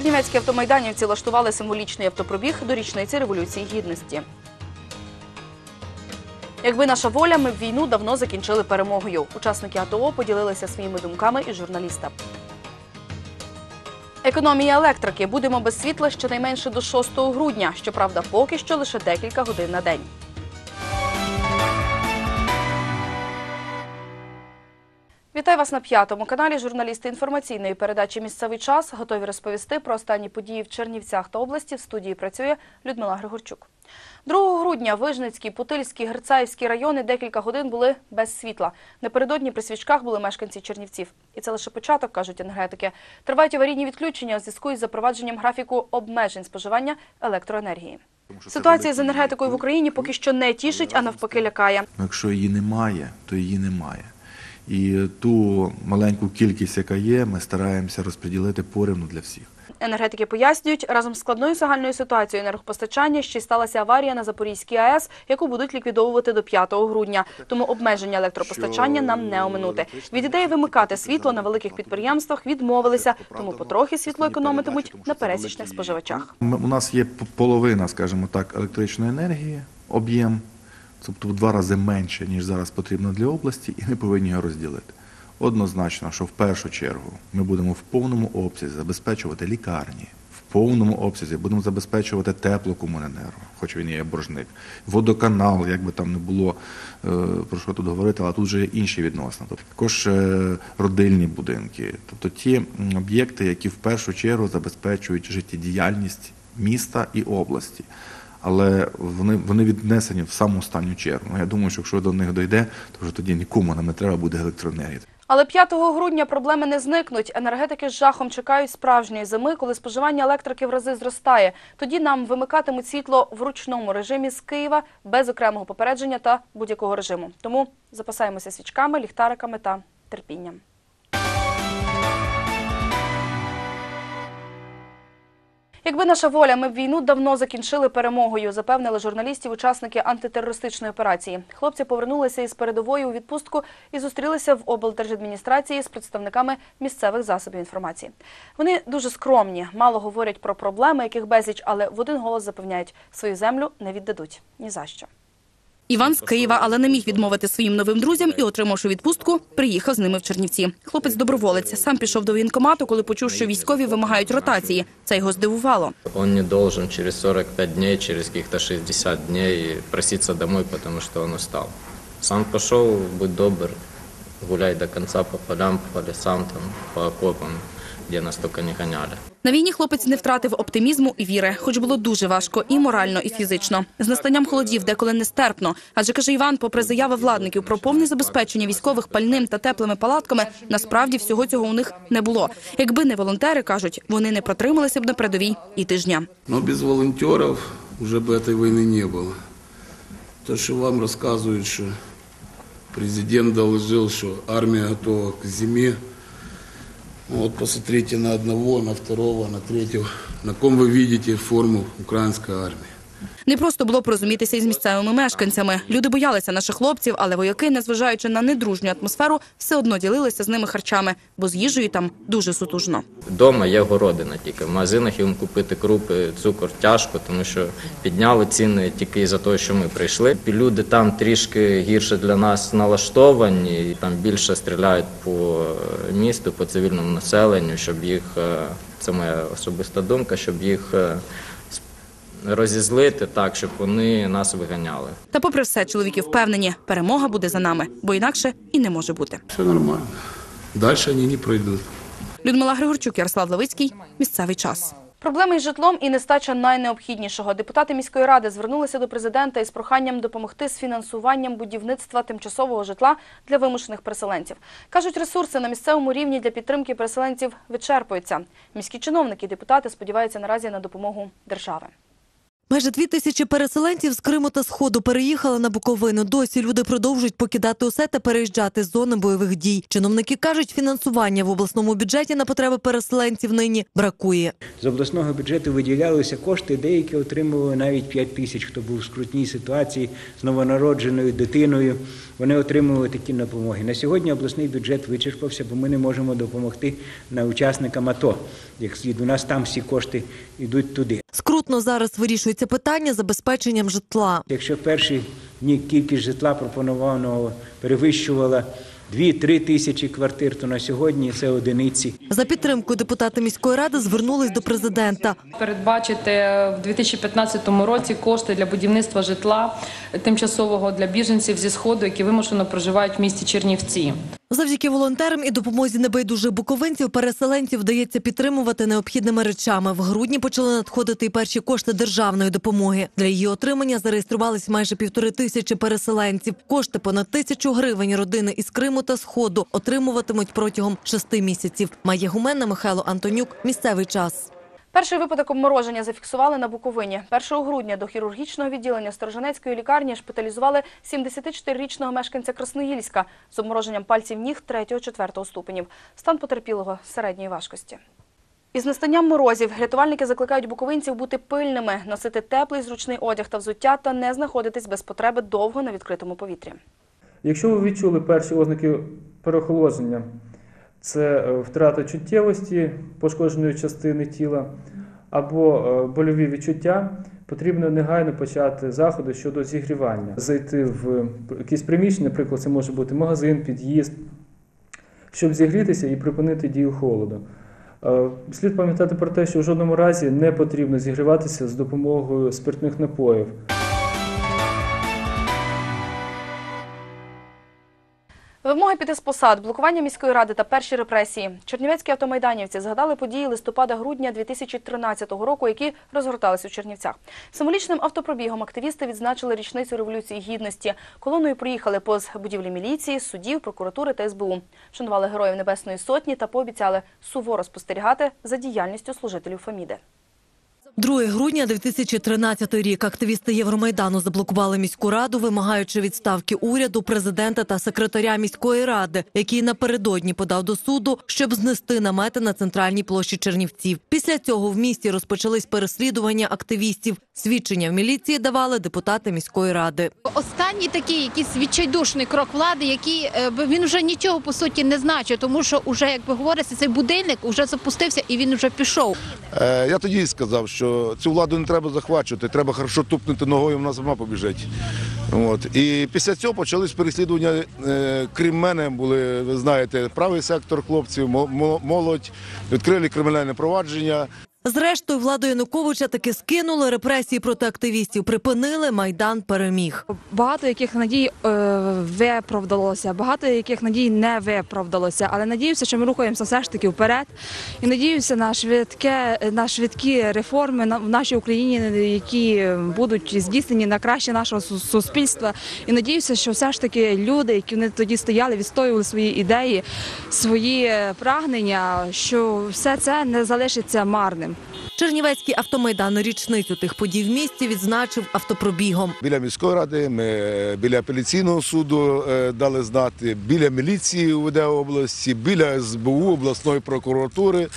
Чернівецькі автомайданівці влаштували символічний автопробіг до річниці Революції Гідності. Якби наша воля, ми б війну давно закінчили перемогою. Учасники АТО поділилися своїми думками із журналістами. Економія електрики. Будемо без світла щонайменше до 6 грудня. Щоправда, поки що лише декілька годин на день. Вітаю вас на п'ятому каналі. Журналісти інформаційної передачі Місцевий час готові розповісти про останні події в Чернівцях та області. В студії працює Людмила Григорчук. 2 грудня Вижницький, Путильський, Герцаївський райони декілька годин були без світла. Напередодні при свічках були мешканці Чернівців. І це лише початок, кажуть енергетики. Тривають аварійні відключення у зв'язку із запровадженням графіку обмежень споживання електроенергії. Ситуація з енергетикою в Україні поки що не тішить, а навпаки лякає. Ну, Якщо її немає, то її немає. І ту маленьку кількість, яка є, ми стараємося розподілити порівну для всіх. Енергетики пояснюють, разом з складною загальною ситуацією енергопостачання ще й сталася аварія на Запорізькій АЕС, яку будуть ліквідовувати до 5 грудня. Тому обмеження електропостачання нам не оминути. Від ідеї вимикати світло на великих підприємствах відмовилися, тому потрохи світло економитимуть на пересічних споживачах. У нас є половина, скажімо так, електричної енергії, об'єм, тобто в два рази менше, ніж зараз потрібно для області, і ми повинні його розділити. Однозначно, що в першу чергу ми будемо в повному обсязі забезпечувати лікарні, в повному обсязі будемо забезпечувати теплокомуненерго, хоч він є боржник, водоканал, як би там не було е, про що тут говорити, але тут вже є інші відносини. Тобто також е, родильні будинки, тобто ті об'єкти, які в першу чергу забезпечують життєдіяльність міста і області. Але вони, вони віднесені в саму останню чергу. Ну, Я думаю, що якщо до них дойде, то вже тоді нікому нам не треба буде електроенергії. Але 5 грудня проблеми не зникнуть. Енергетики з жахом чекають справжньої зими, коли споживання електрики в рази зростає. Тоді нам вимикатимуть світло в ручному режимі з Києва без окремого попередження та будь-якого режиму. Тому запасаємося свічками, ліхтариками та терпінням. Якби наша воля, ми б війну давно закінчили перемогою, запевнили журналістів учасники антитерористичної операції. Хлопці повернулися із передової у відпустку і зустрілися в облдержадміністрації з представниками місцевих засобів інформації. Вони дуже скромні, мало говорять про проблеми, яких безліч, але в один голос запевняють, свою землю не віддадуть ні за що. Іван з Києва, але не міг відмовити своїм новим друзям і, отримавши відпустку, приїхав з ними в Чернівці. Хлопець доброволець сам пішов до воєнкомату, коли почув, що військові вимагають ротації. Це його здивувало. Он не должен через 45 дней, через каких-то 60 дней проситься домой, потому что он устал. Сам пошел, будь добр, гуляй до конца по полям, по лесам, там, по окопам, где нас только не гоняли. На війні хлопець не втратив оптимізму і віри, хоч було дуже важко і морально, і фізично. З настанням холодів деколи нестерпно. Адже каже Іван, попри заяви владників про повне забезпечення військових пальним та теплими палатками, насправді всього цього у них не було. Якби не волонтери, кажуть, вони не протрималися б на передовій і тижня. Но без волонтеров уже бы этой войны не было. То, что вам рассказывают, что президент доложил, что армия готова к зиме. Ну Вот посмотрите на одного, на второго, на третьего. На ком вы видите форму украинской армии. Не просто було порозумітися із місцевими мешканцями. Люди боялися наших хлопців, але вояки, незважаючи на недружню атмосферу, все одно ділилися з ними харчами, бо з їжею там дуже сутужно. Дома є городина тільки. В магазинах їм купити крупи, цукор тяжко, тому що підняли ціни тільки за те, що ми прийшли. Люди там трішки гірше для нас налаштовані, і там більше стріляють по місту, по цивільному населенню, щоб їх, е, це моя особиста думка, щоб їх е, розізлити так, щоб вони нас виганяли. Та попри все, чоловіки впевнені, перемога буде за нами, бо інакше і не може бути. Все нормально. Дальше они не пройдут. Людмила Григорчук, Ярослав Левицький. Місцевий час. Проблеми із житлом і нестача найнеобхіднішого. Депутати міської ради звернулися до президента із проханням допомогти з фінансуванням будівництва тимчасового житла для вимушених переселенців. Кажуть, ресурси на місцевому рівні для підтримки переселенців вичерпуються. Міські чиновники і депутати сподіваються наразі на допомогу держави. Майже дві тисячі переселенців з Криму та Сходу переїхали на Буковину. Досі люди продовжують покидати усе та переїжджати з зони бойових дій. Чиновники кажуть, фінансування в обласному бюджеті на потреби переселенців нині бракує. З обласного бюджету виділялися кошти, деякі отримували навіть 5 тисяч, хто був в скрутній ситуації з новонародженою дитиною. Вони отримували такі допомоги. На сьогодні обласний бюджет вичерпався, бо ми не можемо допомогти на учасникам АТО. Як слід, у нас там всі кошти йдуть туди. Скрутно зараз вирішується питання забезпеченням житла. Якщо в перші дні кількість житла пропонованого перевищувала 2-3 тисячі квартир, то на сьогодні це одиниці. За підтримкою депутати міської ради звернулись до президента. Передбачити в 2015 році кошти для будівництва житла тимчасового для біженців зі сходу, які вимушено проживають в місті Чернівці. Завдяки волонтерам і допомозі небайдужих буковинців переселенців вдається підтримувати необхідними речами. В грудні почали надходити і перші кошти державної допомоги. Для її отримання зареєструвались майже півтори тисячі переселенців. Кошти понад тисячу гривень родини із Криму та Сходу отримуватимуть протягом шести місяців. Має гуменна Михайло Антонюк. Місцевий час. Перший випадок обмороження зафіксували на Буковині. 1 грудня до хірургічного відділення Сторожинецької лікарні шпиталізували 74-річного мешканця Красноїльська з обмороженням пальців ніг 3-4 ступенів. Стан потерпілого середньої важкості. Із настанням морозів рятувальники закликають буковинців бути пильними, носити теплий зручний одяг та взуття та не знаходитись без потреби довго на відкритому повітрі. Якщо ви відчули перші ознаки переохолодження, це е, втрата чуттєвості пошкодженої частини тіла або е, больові відчуття, потрібно негайно почати заходи щодо зігрівання. Зайти в якесь приміщення, наприклад, це може бути магазин, під'їзд, щоб зігрітися і припинити дію холоду. Е, Слід пам'ятати про те, що в жодному разі не потрібно зігріватися з допомогою спиртних напоїв. Вимоги піти з посад, блокування міської ради та перші репресії. Чернівецькі автомайданівці згадали події листопада-грудня 2013 року, які розгортались у Чернівцях. Символічним автопробігом активісти відзначили річницю Революції Гідності. Колоною проїхали повз будівлі міліції, судів, прокуратури та СБУ. Шанували героїв Небесної Сотні та пообіцяли суворо спостерігати за діяльністю служителів Феміди. 2 грудня 2013 рік активісти Євромайдану заблокували міську раду, вимагаючи відставки уряду, президента та секретаря міської ради, який напередодні подав до суду, щоб знести намети на центральній площі Чернівців. Після цього в місті розпочались переслідування активістів. Свідчення в міліції давали депутати міської ради. Останній такий якийсь відчайдушний крок влади, який е, б- він вже нічого по суті не значить, тому що вже як би говориться, цей будильник вже запустився і він вже пішов. Е, Я тоді сказав, що цю владу не треба захвачувати, треба хорошо тупнути ногою, вона сама побіжить. От. І після цього почались переслідування. е, Крім мене, були, ви знаєте, правий сектор хлопців, мо- мо- молодь, відкрили кримінальне провадження. Зрештою, владу Януковича таки скинули репресії проти активістів. Припинили майдан переміг. Багато яких надій е, виправдалося, багато яких надій не виправдалося. Але надіюся, що ми рухаємося все ж таки вперед. І надіюся на швидке на швидкі реформи в нашій Україні, які будуть здійснені на краще нашого суспільства. І надіюся, що все ж таки люди, які вони тоді стояли, відстоювали свої ідеї, свої прагнення, що все це не залишиться марним. Чернівецький автомайдан річницю тих подій в місті відзначив автопробігом. Біля міської ради, ми е, біля апеляційного суду е, дали знати, біля міліції УВД області, біля СБУ обласної прокуратури,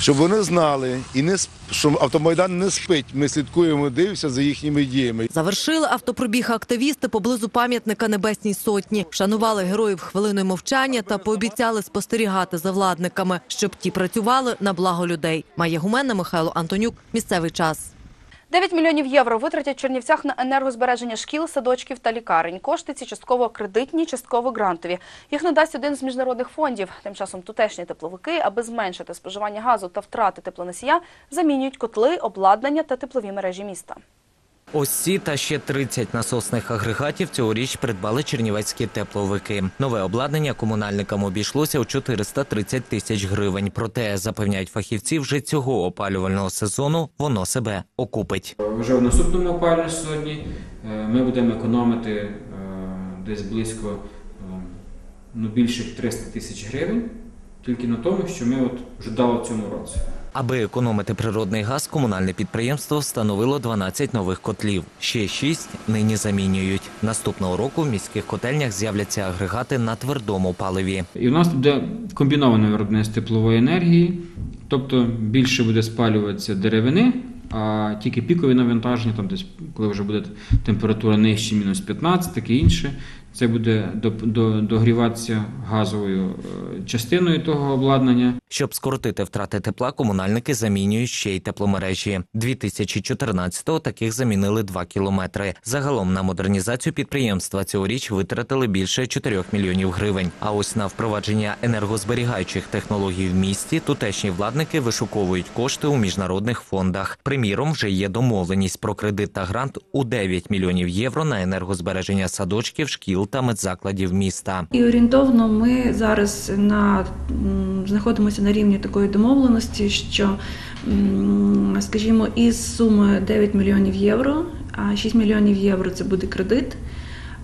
щоб вони знали і не сп- що автомайдан не спить. Ми слідкуємо, дивимося за їхніми діями. Завершили автопробіг активісти поблизу пам'ятника Небесній Сотні. шанували героїв хвилиною мовчання та пообіцяли спостерігати за владниками, щоб ті працювали на благо людей. Має гумена Михайло Антонюк. Місцевий час. 9 мільйонів євро витратять в Чернівцях на енергозбереження шкіл, садочків та лікарень. Кошти ці частково кредитні, частково грантові. Їх надасть один з міжнародних фондів. Тим часом тутешні тепловики, аби зменшити споживання газу та втрати теплоносія, замінюють котли, обладнання та теплові мережі міста. Ось ці та ще 30 насосних агрегатів цьогоріч придбали чернівецькі тепловики. Нове обладнання комунальникам обійшлося у 430 тисяч гривень. Проте, запевняють фахівці, вже цього опалювального сезону воно себе окупить. Вже в наступному опалювальному сезоні е, ми будемо економити е, десь близько е, ну, більше 300 тисяч гривень тільки на тому, що ми от вже дали в цьому році. Аби економити природний газ, комунальне підприємство встановило 12 нових котлів. Ще 6 нині замінюють. Наступного року в міських котельнях з'являться агрегати на твердому паливі. І у нас буде комбіноване виробництво теплової енергії, тобто більше буде спалюватися деревини, а тільки пікові навантаження, там десь коли вже буде температура нижче мінус 15, таке інше. Це буде до- до- догріватися газовою е, частиною того обладнання. Щоб скоротити втрати тепла, комунальники замінюють ще й тепломережі. 2014-го таких замінили 2 кілометри. Загалом на модернізацію підприємства цьогоріч витратили більше 4 мільйонів гривень. А ось на впровадження енергозберігаючих технологій в місті тутешні владники вишуковують кошти у міжнародних фондах. Приміром, вже є домовленість про кредит та грант у 9 мільйонів євро на енергозбереження садочків, шкіл та медзакладів міста. І орієнтовно ми зараз на знаходимося на рівні такої домовленості, що, скажімо, із суми 9 мільйонів євро, а 6 мільйонів євро це буде кредит.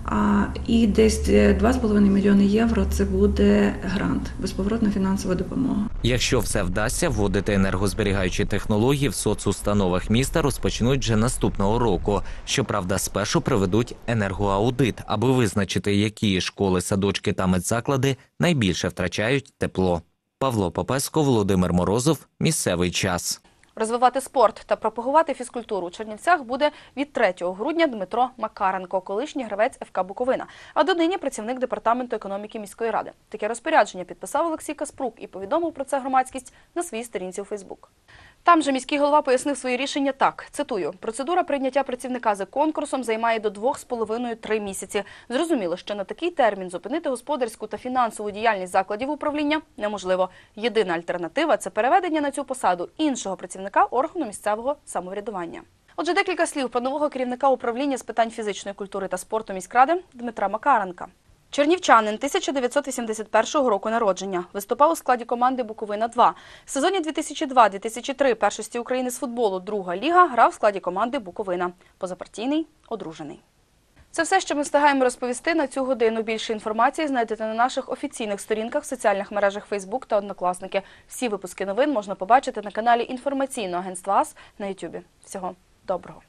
А і десь 2,5 мільйони євро це буде грант, безповоротна фінансова допомога. Якщо все вдасться, вводити енергозберігаючі технології в соцустановах міста розпочнуть вже наступного року. Щоправда, спершу проведуть енергоаудит, аби визначити, які школи, садочки та медзаклади найбільше втрачають тепло. Павло Попеско, Володимир Морозов. Місцевий час. Розвивати спорт та пропагувати фізкультуру у Чернівцях буде від 3 грудня Дмитро Макаренко, колишній гравець ФК Буковина, а донині працівник департаменту економіки міської ради. Таке розпорядження підписав Олексій Каспрук і повідомив про це громадськість на своїй сторінці у Фейсбук. Там же міський голова пояснив свої рішення так. Цитую: процедура прийняття працівника за конкурсом займає до 2,5-3 місяці. Зрозуміло, що на такий термін зупинити господарську та фінансову діяльність закладів управління неможливо. Єдина альтернатива це переведення на цю посаду іншого працівника органу місцевого самоврядування. Отже, декілька слів про нового керівника управління з питань фізичної культури та спорту міськради Дмитра Макаренка. Чернівчанин 1981 року народження. Виступав у складі команди Буковина-2. В сезоні 2002-2003 першості України з футболу Друга ліга грав в складі команди Буковина. Позапартійний, одружений. Це все, що ми встигаємо розповісти на цю годину. Більше інформації знайдете на наших офіційних сторінках в соціальних мережах Facebook та Однокласники. Всі випуски новин можна побачити на каналі інформаційного агентства АС на YouTube. Всього доброго.